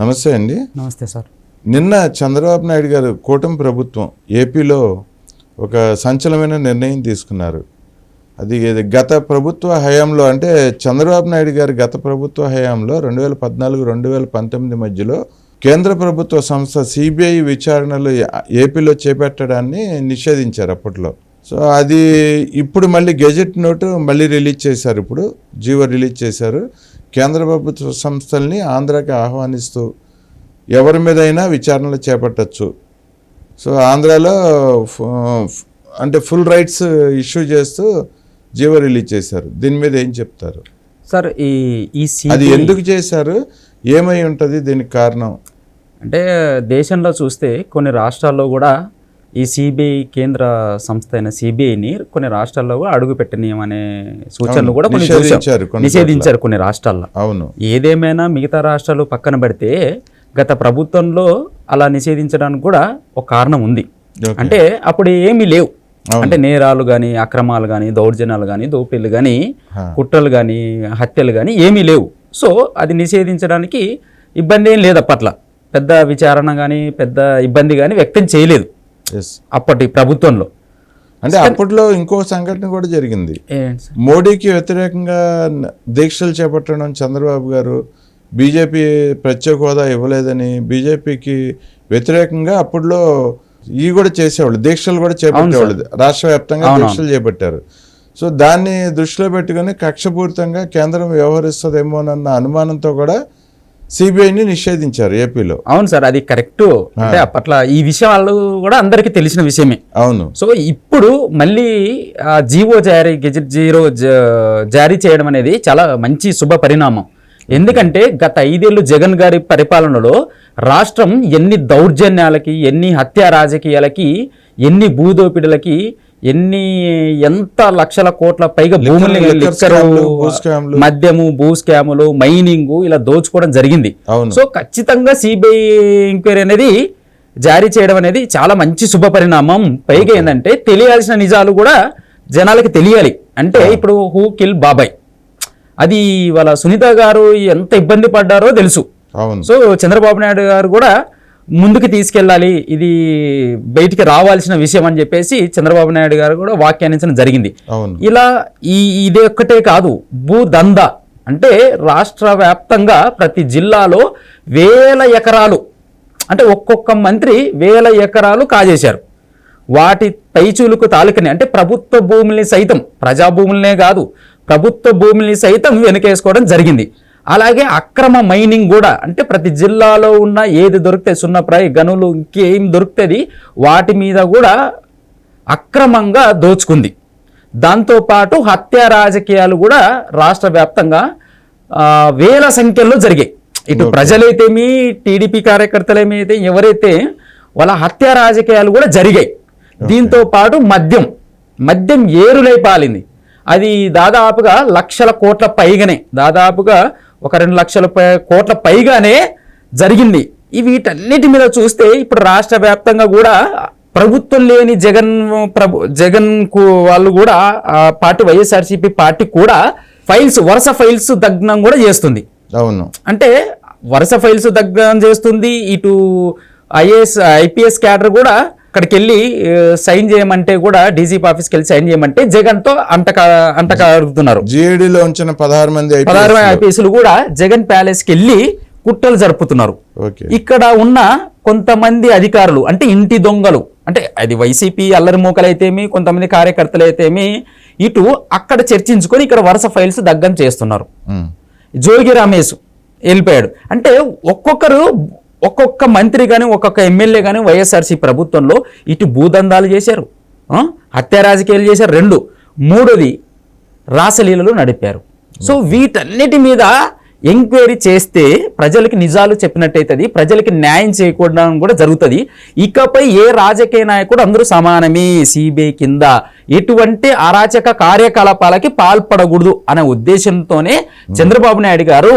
నమస్తే అండి. నమస్తే సార్. నిన్న చంద్రబాబు నాయుడు గారు కూటమి ప్రభుత్వం ఏపీలో ఒక సంచలనమైన నిర్ణయం తీసుకున్నారు. అది గత ప్రభుత్వ హయాంలో అంటే చంద్రబాబు నాయుడు గారి గత ప్రభుత్వ హయాంలో రెండు వేల పద్నాలుగు రెండు వేల పంతొమ్మిది మధ్యలో కేంద్ర ప్రభుత్వ సంస్థ సిబిఐ విచారణలు ఏపీలో చేపట్టడాన్ని నిషేధించారు అప్పట్లో. సో అది ఇప్పుడు మళ్ళీ గెజెట్ నోటు మళ్ళీ రిలీజ్ చేశారు ఇప్పుడు జీవో రిలీజ్ చేశారు. కేంద్ర ప్రభుత్వ సంస్థల్ని ఆంధ్రాకి ఆహ్వానిస్తూ ఎవరి మీదైనా విచారణలు చేపట్టచ్చు. సో ఆంధ్రాలో అంటే ఫుల్ రైట్స్ ఇష్యూ చేస్తూ జీవో రిలీజ్ చేశారు. దీని మీద ఏం చెప్తారు? సార్ ఈ ఈ అది ఎందుకు చేశారు? ఏమై ఉంటుంది? దీనికి కారణం? అంటే దేశంలో చూస్తే కొన్ని రాష్ట్రాల్లో కూడా ఈ సిబిఐ కేంద్ర సంస్థ అయిన సిబిఐని కొన్ని రాష్ట్రాల్లో కూడా అడుగు పెట్టనీయమనే సూచనలు కూడా కొన్ని. నిషేధించారు కొన్ని రాష్ట్రాల్లో. అవును. ఏదేమైనా మిగతా రాష్ట్రాలు పక్కన పెడితే గత ప్రభుత్వంలో అలా నిషేధించడానికి కూడా ఒక కారణం ఉంది. అంటే అప్పుడు ఏమీ లేవు. అంటే నేరాలు కానీ అక్రమాలు కానీ దౌర్జన్యాలు కానీ దోపిడీలు కానీ. కుట్రలు కానీ హత్యలు కానీ ఏమీ లేవు. సో అది నిషేధించడానికి ఇబ్బంది ఏం లేదు అప్పట్లో. పెద్ద విచారణ కానీ పెద్ద ఇబ్బంది కానీ వ్యక్తం చేయలేదు. అప్పటి ప్రభుత్వంలో. అంటే అప్పట్లో ఇంకో సంఘటన కూడా జరిగింది? మోడీకి వ్యతిరేకంగా దీక్షలు చేపట్టడం చంద్రబాబు గారు బీజేపీ ప్రత్యేక హోదా ఇవ్వలేదని బీజేపీకి వ్యతిరేకంగా అప్పట్లో ఇవి కూడా చేసేవాళ్ళు దీక్షలు కూడా చేపట్టేవాళ్ళు. రాష్ట్ర వ్యాప్తంగా దీక్షలు చేపట్టారు. సో దాన్ని దృష్టిలో పెట్టుకొని కక్షపూరితంగా కేంద్రం వ్యవహరిస్తుందేమోనన్న అనుమానంతో కూడా సిబిఐని నిషేధించారు ఏపీలో. అవును సార్ అది కరెక్ట్. అంటే అప్పట్లో ఈ విషయాలు కూడా అందరికీ తెలిసిన విషయమే. అవును. సో ఇప్పుడు మళ్ళీ ఆ జీవో జారీ గెజెట్ జీరో జారీ చేయడం అనేది చాలా మంచి శుభ పరిణామం. ఎందుకంటే గత ఐదేళ్ళు జగన్ గారి పరిపాలనలో రాష్ట్రం ఎన్ని దౌర్జన్యాలకి ఎన్ని హత్యా రాజకీయాలకి ఎన్ని భూదోపిడులకి ఎన్ని ఎంత లక్షల కోట్ల పైగా భూముల్ని లిక్కర్ లిక్కరు, స్కామ్లు, భూ స్కామ్లు. మద్యము భూ స్కాములు మైనింగ్ ఇలా దోచుకోవడం జరిగింది. సో ఖచ్చితంగా సిబిఐ ఎంక్వైరీ అనేది జారీ చేయడం అనేది చాలా మంచి శుభ పరిణామం. పైగా ఏంటంటే తెలియాల్సిన నిజాలు కూడా జనాలకి తెలియాలి. అంటే ఇప్పుడు హూ కిల్ బాబాయ్. అది వాళ్ళ సునీత గారు ఎంత ఇబ్బంది పడ్డారో తెలుసు. అవును. సో చంద్రబాబు నాయుడు గారు కూడా ముందుకు తీసుకెళ్ళాలి ఇది బయటికి రావాల్సిన విషయం అని చెప్పేసి చంద్రబాబు నాయుడు గారు కూడా వ్యాఖ్యానించడం జరిగింది. ఇలా ఈ ఇది ఒక్కటే కాదు భూదంద అంటే రాష్ట్ర వ్యాప్తంగా ప్రతి జిల్లాలో వేల ఎకరాలు అంటే ఒక్కొక్క మంత్రి వేల ఎకరాలు కాజేశారు. వాటి పైచూలుకు తాలూకని అంటే ప్రభుత్వ భూముల్ని సైతం ప్రజా భూములనే కాదు ప్రభుత్వ భూముల్ని సైతం వెనుకేసుకోవడం జరిగింది. అలాగే అక్రమ మైనింగ్ కూడా అంటే ప్రతి జిల్లాలో ఉన్న ఏది దొరికితే సున్నప్రాయ గనులు ఇంకేం దొరుకుతుంది వాటి మీద కూడా అక్రమంగా దోచుకుంది. దాంతోపాటు హత్య రాజకీయాలు కూడా రాష్ట్ర వ్యాప్తంగా వేల సంఖ్యలో జరిగాయి. ఇటు ప్రజలైతేమి టీడీపీ కార్యకర్తలేమైతే ఎవరైతే వాళ్ళ హత్య రాజకీయాలు కూడా జరిగాయి. దీంతో పాటు మద్యం మద్యం ఏరులై పాలింది. అది దాదాపుగా లక్షల కోట్ల పైగానే దాదాపుగా ఒక రెండు లక్షల కోట్ల పైగానే జరిగింది. ఈ వీటన్నిటి మీద చూస్తే ఇప్పుడు రాష్ట్ర వ్యాప్తంగా కూడా ప్రభుత్వం లేని జగన్ ప్రభు జగన్కు వాళ్ళు కూడా ఆ పార్టీ వైఎస్ఆర్సీపీ పార్టీ కూడా ఫైల్స్ వరుస ఫైల్స్ దగ్నం కూడా చేస్తుంది. అవును. అంటే వరుస ఫైల్స్ దగ్నం చేస్తుంది. ఇటు ఐఏఎస్ ఐపీఎస్ క్యాడర్ కూడా అక్కడికి వెళ్ళి సైన్ చేయమంటే కూడా డీజీపీ ఆఫీస్కి వెళ్ళి సైన్ చేయమంటే జగన్తో అంటక అంటకారుతున్నారు జిఏడిలో ఉంచిన పదహారు మంది పదహారు ఐపీఎస్లు కూడా జగన్ ప్యాలెస్కి వెళ్ళి కుట్రలు జరుపుతున్నారు. ఇక్కడ ఉన్న కొంతమంది అధికారులు అంటే ఇంటి దొంగలు అంటే అది వైసీపీ అల్లరి మూకలు అయితేమి కొంతమంది కార్యకర్తలు అయితేమి ఇటు అక్కడ చర్చించుకొని ఇక్కడ వరుస ఫైల్స్ దగ్గం చేస్తున్నారు. జోగి రమేష్ వెళ్ళిపోయాడు. అంటే ఒక్కొక్కరు ఒక్కొక్క మంత్రి కానీ ఒక్కొక్క ఎమ్మెల్యే కానీ వైఎస్ఆర్సీ ప్రభుత్వంలో ఇటు భూదందాలు చేశారు. హత్య రాజకీయాలు చేశారు రెండు. మూడోది రాసలీలలు నడిపారు. సో వీటన్నిటి మీద ఎంక్వైరీ చేస్తే ప్రజలకి నిజాలు చెప్పినట్టయితుంది ప్రజలకి న్యాయం చేయకూడడం కూడా జరుగుతుంది. ఇకపై ఏ రాజకీయ నాయకుడు అందరూ సమానమే? సిబిఐ కింద. ఎటువంటి అరాచక కార్యకలాపాలకి పాల్పడకూడదు అనే ఉద్దేశంతోనే చంద్రబాబు నాయుడు గారు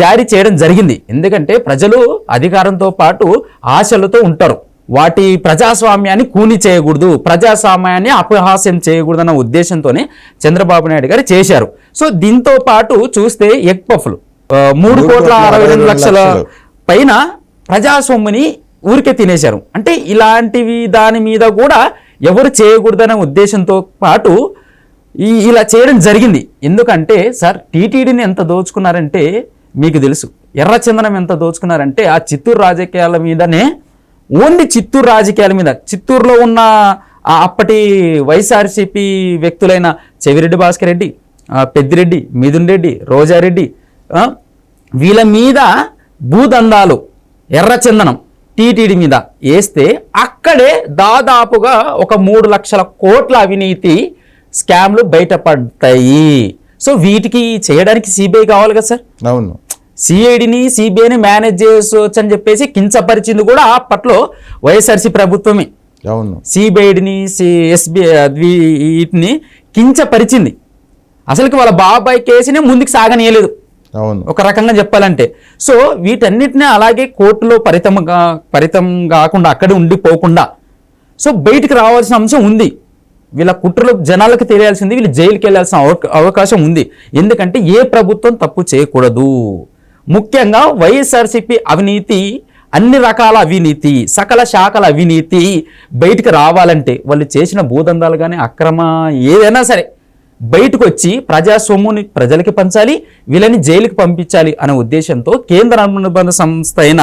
జారీ చేయడం జరిగింది. ఎందుకంటే ప్రజలు అధికారంతో పాటు ఆశలతో ఉంటారు. వాటి ప్రజాస్వామ్యాన్ని కూని చేయకూడదు ప్రజాస్వామ్యాన్ని అపహాస్యం చేయకూడదు అన్న ఉద్దేశంతోనే చంద్రబాబు నాయుడు గారు చేశారు. సో దీంతో పాటు చూస్తే ఎగ్ పఫ్లు మూడు కోట్ల అరవై రెండు లక్షల. పైన ప్రజాస్వామ్యని ఊరికే తినేశారు. అంటే ఇలాంటివి దాని మీద కూడా ఎవరు చేయకూడదనే ఉద్దేశంతో పాటు ఈ ఇలా చేయడం జరిగింది. ఎందుకంటే సార్ టీటీడీని ఎంత దోచుకున్నారంటే మీకు తెలుసు ఎర్రచందనం ఎంత దోచుకున్నారంటే ఆ చిత్తూరు రాజకీయాల మీదనే ఓన్లీ చిత్తూరు రాజకీయాల మీద చిత్తూరులో ఉన్న అప్పటి వైఎస్ఆర్సీపీ వ్యక్తులైన చెవిరెడ్డి భాస్కర్ రెడ్డి పెద్దిరెడ్డి మిథున్ రెడ్డి రోజారెడ్డి వీళ్ళ మీద భూదందాలు ఎర్రచందనం టీటీడీ మీద వేస్తే అక్కడే దాదాపుగా ఒక మూడు లక్షల కోట్ల అవినీతి స్కామ్లు బయటపడతాయి సో వీటికి చేయడానికి సిబిఐ కావాలి కదా సార్? అవును. సిఐడిని సిబిఐని మేనేజ్ చేసుకోవచ్చు అని చెప్పేసి కించపరిచింది కూడా అప్పట్లో వైఎస్ఆర్సీ ప్రభుత్వమే. అవును. సిబిఐడిని ఎస్బిఐ వీటిని కించపరిచింది. అసలుకి వాళ్ళ బాబాయ్ కేసుని ముందుకు సాగనీయలేదు. అవును. ఒక రకంగా చెప్పాలంటే. సో వీటన్నిటిని అలాగే కోర్టులో పరితముగా పరితం కాకుండా అక్కడే ఉండిపోకుండా సో బయటికి రావాల్సిన అంశం ఉంది. వీళ్ళ కుట్రలు జనాలకు తెలియాల్సింది వీళ్ళు జైలుకి వెళ్ళాల్సిన అవకాశం ఉంది. ఎందుకంటే ఏ ప్రభుత్వం తప్పు చేయకూడదు. ముఖ్యంగా వైఎస్ఆర్సీపీ అవినీతి అన్ని రకాల అవినీతి సకల శాఖల అవినీతి బయటికి రావాలంటే వాళ్ళు చేసిన భూదందాలు కానీ అక్రమ ఏదైనా సరే బయటకు వచ్చి ప్రజా సొమ్ముని ప్రజలకి పంచాలి వీళ్ళని జైలుకి పంపించాలి అనే ఉద్దేశంతో కేంద్ర అనుబంధ సంస్థ అయిన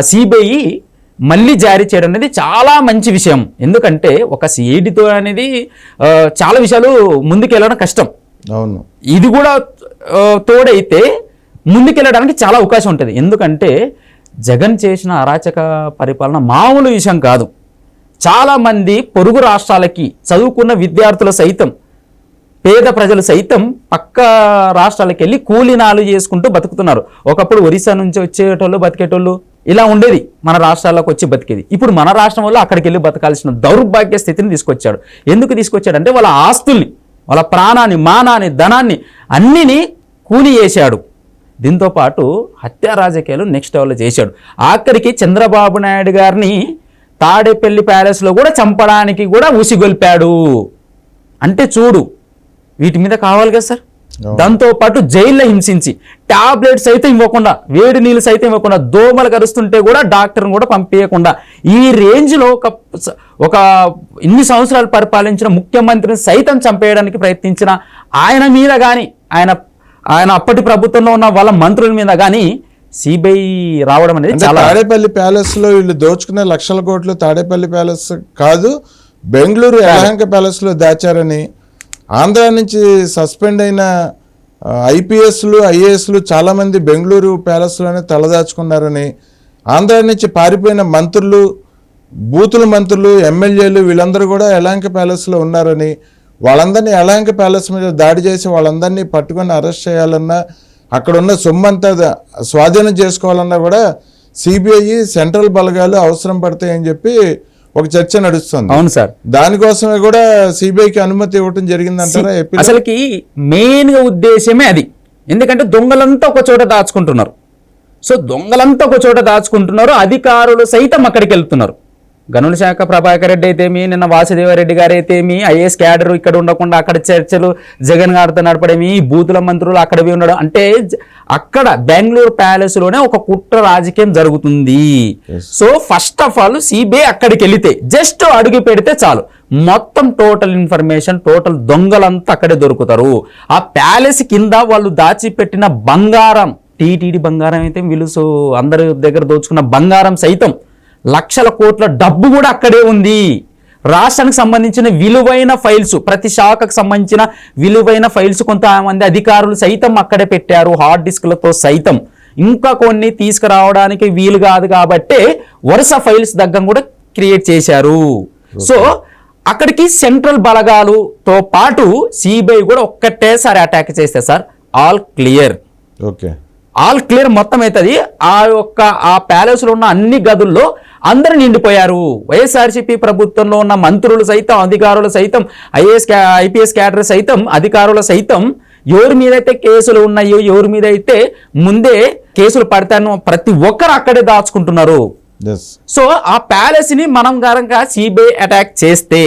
సిబిఐ మళ్ళీ జారీ చేయడం అనేది చాలా మంచి విషయం. ఎందుకంటే ఒక సిఐడితో అనేది చాలా విషయాలు ముందుకెళ్ళడం కష్టం. అవును. ఇది కూడా తోడైతే ముందుకెళ్ళడానికి చాలా అవకాశం ఉంటుంది. ఎందుకంటే జగన్ చేసిన అరాచక పరిపాలన మామూలు విషయం కాదు. చాలామంది పొరుగు రాష్ట్రాలకి చదువుకున్న విద్యార్థులు సైతం పేద ప్రజలు సైతం పక్క రాష్ట్రాలకు వెళ్ళి కూలీనాలు చేసుకుంటూ బతుకుతున్నారు. ఒకప్పుడు ఒరిస్సా నుంచి వచ్చేటోళ్ళు బతికేటోళ్ళు ఇలా ఉండేది. మన రాష్ట్రాలకు వచ్చి బతికేది. ఇప్పుడు మన రాష్ట్రం వల్ల అక్కడికి వెళ్ళి బతకాల్సిన దౌర్భాగ్య స్థితిని తీసుకొచ్చాడు. ఎందుకు తీసుకొచ్చాడంటే వాళ్ళ ఆస్తుల్ని వాళ్ళ ప్రాణాన్ని మానాన్ని ధనాన్ని అన్నిని కూలి చేశాడు. దీంతో పాటు హత్యా రాజకీయాలు నెక్స్ట్ లెవెల్లో చేశాడు. ఆఖరికి చంద్రబాబు నాయుడు గారిని తాడేపల్లి ప్యాలెస్లో కూడా చంపడానికి కూడా ఉసిగొల్పాడు అంటే చూడు వీటి మీద కావాలి కదా సార్. దాంతో పాటు జైల్లో హింసించి టాబ్లెట్స్ అయితే ఇవ్వకుండా వేడి నీళ్ళు సైతం ఇవ్వకుండా దోమలు కరుస్తుంటే కూడా డాక్టర్ని కూడా పంపించకుండా ఈ రేంజ్లో ఒక ఒక ఇన్ని సంవత్సరాలు పరిపాలించిన ముఖ్యమంత్రిని సైతం చంపేయడానికి ప్రయత్నించిన ఆయన మీద కానీ ఆయన ఆయన అప్పటి ప్రభుత్వంలో ఉన్న వాళ్ళ మంత్రుల మీద కానీ సిబిఐ రావడం అనేది చాలా తాడేపల్లి ప్యాలెస్లో వీళ్ళు దోచుకునే లక్షల కోట్లు తాడేపల్లి ప్యాలెస్ కాదు బెంగళూరు యలహంక ప్యాలెస్లో దాచారని ఆంధ్ర నుంచి సస్పెండ్ అయిన ఐపీఎస్లు ఐఏఎస్లు చాలామంది బెంగళూరు ప్యాలెస్లోనే తలదాచుకున్నారని ఆంధ్ర నుంచి పారిపోయిన మంత్రులు బూతుల మంత్రులు ఎమ్మెల్యేలు వీళ్ళందరూ కూడా ఎలాంక ప్యాలెస్లో ఉన్నారని వాళ్ళందరినీ ఎలాంక ప్యాలెస్ మీద దాడి చేసి వాళ్ళందరినీ పట్టుకొని అరెస్ట్ చేయాలన్నా అక్కడ ఉన్న సొమ్మంతా స్వాధీనం చేసుకోవాలన్నా కూడా సిబిఐ సెంట్రల్ బలగాలు అవసరం పడతాయని చెప్పి ఒక చర్చ నడుస్తుంది. అవును సార్. దానికోసమే కూడా సిబిఐకి అనుమతి ఇవ్వటం జరిగిందంటారా? అసలుకి మెయిన్గా ఉద్దేశమే అది. ఎందుకంటే దొంగలంతా ఒక చోట దాచుకుంటున్నారు. సో దొంగలంతా ఒక చోట దాచుకుంటున్నారు అధికారులు సైతం అక్కడికి వెళ్తున్నారు. గనుల శాఖ ప్రభాకర్ రెడ్డి అయితేమి నిన్న వాసుదేవరెడ్డి గారు అయితేమి ఐఏఎస్ క్యాడర్ ఇక్కడ ఉండకుండా అక్కడ చర్చలు జగన్ గారితో నడపడమి బూతుల మంత్రులు అక్కడ ఉండడం. అంటే అక్కడ బెంగళూరు ప్యాలెస్లోనే ఒక కుట్ర రాజకీయం జరుగుతుంది. So first of all CBI అక్కడికి వెళితే జస్ట్ అడుగు పెడితే చాలు. మొత్తం టోటల్ ఇన్ఫర్మేషన్ టోటల్ దొంగలంతా అక్కడే దొరుకుతారు. ఆ ప్యాలెస్ కింద వాళ్ళు దాచిపెట్టిన బంగారం టీటీడీ బంగారం అయితే వీళ్ళు సో అందరి దగ్గర దోచుకున్న బంగారం సైతం లక్షల కోట్ల డబ్బు కూడా అక్కడే ఉంది. రాష్ట్రానికి సంబంధించిన విలువైన ఫైల్స్ ప్రతి శాఖకు సంబంధించిన విలువైన ఫైల్స్ కొంతమంది అధికారులు సైతం అక్కడే పెట్టారు హార్డ్ డిస్క్లతో సైతం. ఇంకా కొన్ని తీసుకురావడానికి వీలు కాదు కాబట్టే వరుస ఫైల్స్ దగ్గర కూడా క్రియేట్ చేశారు. సో అక్కడికి సెంట్రల్ బలగాలుతో పాటు సిబిఐ కూడా ఒక్కటేసారి అటాక్ చేస్తే sir all clear. Okay. All clear మొత్తం అవుతుంది ఆ యొక్క ఆ ప్యాలెస్లో ఉన్న అన్ని గదుల్లో అందరూ నిండిపోయారు. వైఎస్ఆర్సీపీ ప్రభుత్వంలో ఉన్న మంత్రులు సైతం అధికారులు సైతం ఐఏఎస్ ఐపీఎస్ క్యాడర్ సైతం అధికారులు సైతం ఎవరి మీద అయితే కేసులు ఉన్నాయో ఎవరి మీద అయితే ముందే కేసులు పడతానో ప్రతి ఒక్కరు అక్కడే దాచుకుంటున్నారు. సో ఆ ప్యాలెస్ని మనం కనుక సిబిఐ అటాక్ చేస్తే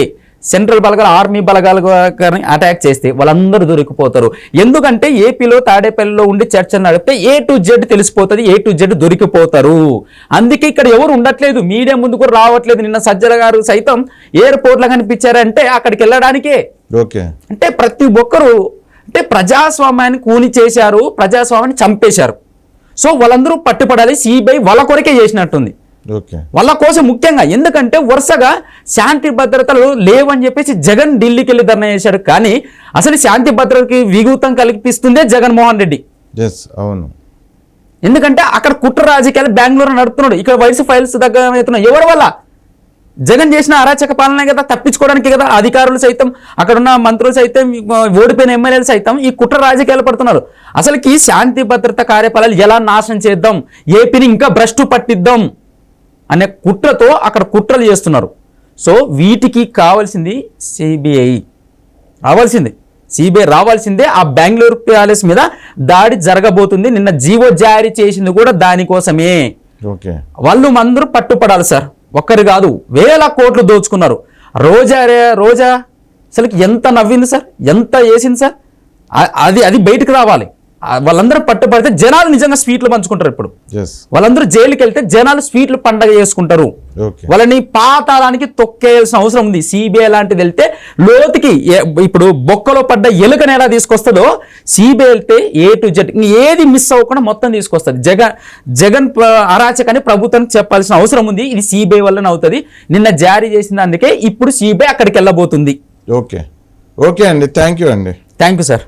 సెంట్రల్ బలగాలు ఆర్మీ బలగాలు కానీ అటాక్ చేస్తే వాళ్ళందరూ దొరికిపోతారు. ఎందుకంటే ఏపీలో తాడేపల్లిలో ఉండి చర్చ నడిపితే ఏ టు జెడ్ తెలిసిపోతుంది ఏ టు జెడ్ దొరికిపోతారు. అందుకే ఇక్కడ ఎవరు ఉండట్లేదు మీడియా ముందు కూడా రావట్లేదు. నిన్న సజ్జల గారు సైతం ఎయిర్పోర్ట్లో కనిపించారంటే అక్కడికి వెళ్ళడానికే. ఓకే. అంటే ప్రతి ఒక్కరు అంటే ప్రజాస్వామ్యాన్ని కూని చేశారు ప్రజాస్వామ్యాన్ని చంపేశారు. సో వాళ్ళందరూ పట్టుపడాలి సిబిఐ వాళ్ళ కొరకే చేసినట్టుంది. వాళ్ళ కోసం ముఖ్యంగా ఎందుకంటే వరుసగా శాంతి భద్రతలు లేవని చెప్పేసి జగన్ ఢిల్లీకి వెళ్ళి ధర్నా చేశాడు. కానీ అసలు శాంతి భద్రతకి విఘూతం కల్పిస్తుందే జగన్మోహన్ రెడ్డి. అవును. ఎందుకంటే అక్కడ కుట్ర రాజకీయాలు బెంగళూరు నడుపుతున్నాడు. ఇక్కడ వయసు ఫైల్స్ దగ్గర అవుతున్నాయి ఎవరి వల్ల? జగన్ చేసిన అరాచక పాలనే కదా తప్పించుకోవడానికి కదా అధికారులు సైతం అక్కడ ఉన్న మంత్రులు సైతం ఓడిపోయిన ఎమ్మెల్యేలు సైతం ఈ కుట్ర రాజకీయాలు పడుతున్నారు. అసలుకి శాంతి భద్రత కార్యపాలలు ఎలా నాశనం చేద్దాం? ఏపీని ఇంకా భ్రష్టు పట్టిద్దాం? అనే కుట్రతో అక్కడ కుట్రలు చేస్తున్నారు. సో వీటికి కావాల్సింది సిబిఐ. రావాల్సిందే. సిబిఐ రావాల్సిందే ఆ బెంగళూరు ప్యాలెస్ మీద దాడి జరగబోతుంది. నిన్న జీవో జారీ చేసింది కూడా దానికోసమే. వాళ్ళు అందరూ పట్టుపడాలి సార్. ఒక్కరు కాదు వేల కోట్లు దోచుకున్నారు. రోజా రే- రోజా అసలుకి ఎంత నవ్వింది సార్? ఎంత వేసింది సార్? అది అది బయటకు రావాలి. వాళ్ళందరూ పట్టుపడితే జనాలు నిజంగా స్వీట్లు పంచుకుంటారు ఇప్పుడు. వాళ్ళందరూ జైలుకి వెళ్తే జనాలు స్వీట్లు పండగ చేసుకుంటారు. వాళ్ళని పాతాళానికి తొక్కేయాల్సిన అవసరం ఉంది. సిబిఐ లాంటిది వెళ్తే లోతుకి ఇప్పుడు బొక్కలో పడ్డ ఎలుకని ఎలా తీసుకొస్తుందో సిబిఐ వెళ్తే ఏ టు జెడ్ ఏది మిస్ అవ్వకుండా మొత్తం తీసుకొస్తుంది. జగన్ జగన్ అరాచకాన్ని ప్రభుత్వానికి చెప్పాల్సిన అవసరం ఉంది. ఇది సిబిఐ వల్లనే అవుతుంది. నిన్న జారీ చేసిన అందుకే ఇప్పుడు సిబిఐ అక్కడికి వెళ్ళబోతుంది. ఓకే ఓకే అండి. థ్యాంక్ యూ అండి. Thank you sir